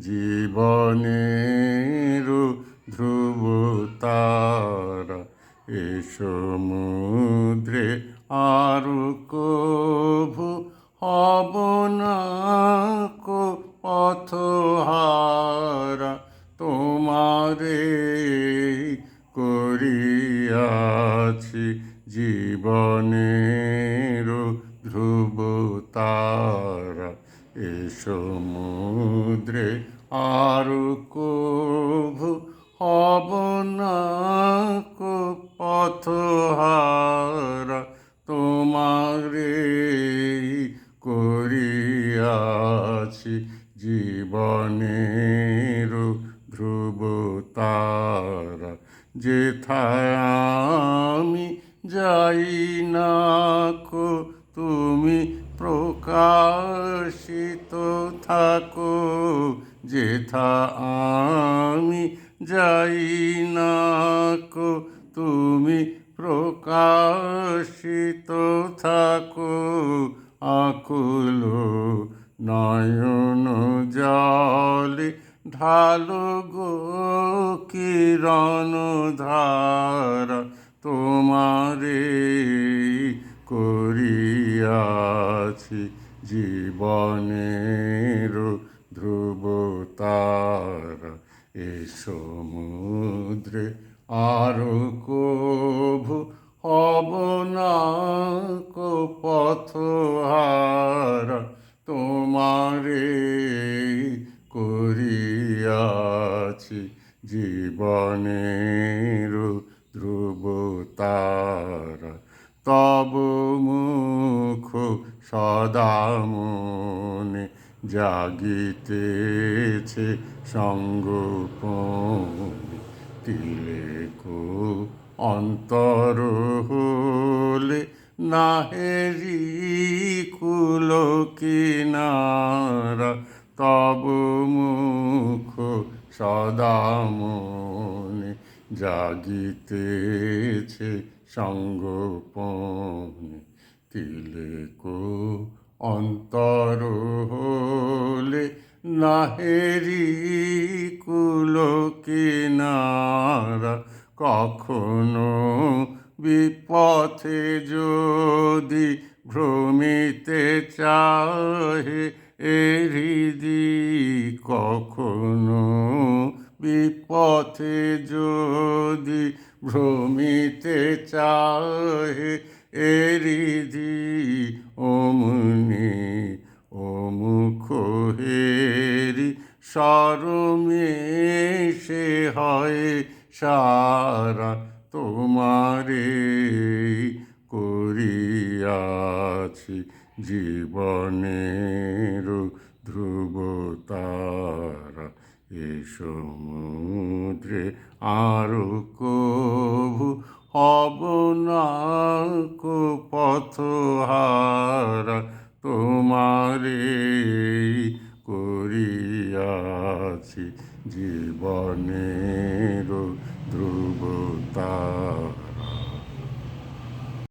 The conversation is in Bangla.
জীবনের ধ্রুব তারা এ সমুদ্রে আর কভু হব না কো তোমারে করিয়াছি জীবনের ধ্রুব তারা এ সমুদ্রে আর কভু হব না পথহারা তোমারে করিয়াছি জীবনের ধ্রুব তারা যেথায় আমি যাই না কো তুমি প্রকাশিত থাকো, যেথা আমি যাই না তুমি প্রকাশিত থাকো। আকুল নয়ন জলে ঢালো গো কিরণ ধারা, তোমারে করিয়াছি জীবনের ধ্রুব তারা এ সমুদ্রে আরও কভু হব না কো পথহারা তোমারে করিয়াছি জীবনের ধ্রুব তারা তব মুখ সদা জাগিতেছে সঙ্গোপনে। তিলেকো অন্তর হলে নাহেরি কুল কিনারা। তব মুখ সদা জাগিতেছে সঙ্গোপনে তিলেকো অন্তর হলে নাহেরি কুল কিনারা কখনো বিপথে যদি ভ্রমিতে চাহে এরিদি কখনো বিপথে যদি ভ্রমিতে চাহে এরিদি অমনি অমুখ হেরি সরমে সে হয় সারা তোমারে করিয়াছি জীবনের ধ্রুব তারা এ সমুদ্রে আরও কভু হব না কো পথহারা তোমারে করিয়াছি জীবনের ধ্রুব তারা